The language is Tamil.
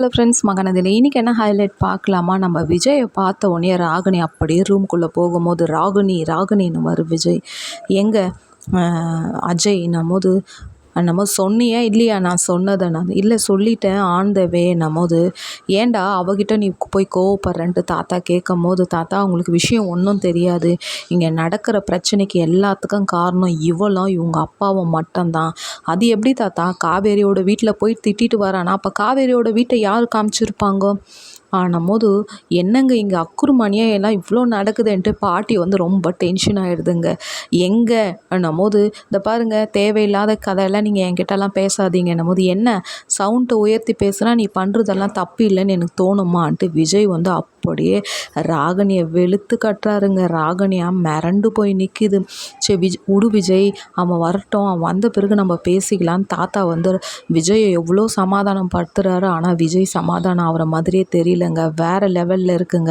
ஹலோ ஃப்ரெண்ட்ஸ் மகனதில் இன்றைக்கி என்ன ஹைலைட் பார்க்கலாமா? நம்ம விஜயை பார்த்த உடனே ராகினி அப்படியே ரூம்குள்ளே போகும்போது ராகினி ராகினின்னு வரும் விஜய். எங்கே அஜய் போது என்னமோ சொன்னியா இல்லையா? நான் சொன்னதை நான் இல்லை சொல்லிட்டேன் ஆன் த வே நம்மோது ஏன்டா அவகிட்ட நீ போய் கோவப்படுறேன்ட்டு தாத்தா கேட்கும் போது தாத்தா அவங்களுக்கு விஷயம் ஒன்றும் தெரியாது. இங்கே நடக்கிற பிரச்சனைக்கு எல்லாத்துக்கும் காரணம் இவளும் இவங்க அப்பாவும் மட்டும்தான். அது எப்படி தாத்தா? காவேரியோட வீட்டில் போய் திட்டிட்டு வரானா? அப்போ காவேரியோட வீட்டை யார் காமிச்சிருப்பாங்க? ஆனம்போது என்னங்க இங்கே அக்குறுமணியா எல்லாம் இவ்வளோ நடக்குதுன்ட்டு பாட்டி வந்து ரொம்ப டென்ஷன் ஆகிடுதுங்க எங்கே? போது இந்த பாருங்கள் தேவையில்லாத கதையெல்லாம் நீங்கள் என்கிட்டலாம் பேசாதீங்க. போது என்ன? சவுண்டை உயர்த்தி பேசுனா நீ பண்ணுறதெல்லாம் தப்பு இல்லைன்னு எனக்கு தோணுமான்ட்டு விஜய் வந்து அப்படியே ராகனியை வெளுத்து கட்டுறாருங்க. ராகனியா மிரண்டு போய் நிற்கிது சரி விஜ் உடு விஜய் அவன் வரட்டும் அவன் வந்த பிறகு நம்ம பேசிக்கலான்னு தாத்தா வந்து விஜயை எவ்வளோ சமாதானம் படுத்துறாரு. ஆனால் விஜய் சமாதானம் ஆகிற மாதிரியே தெரியலங்க. வேறு லெவலில் இருக்குங்க.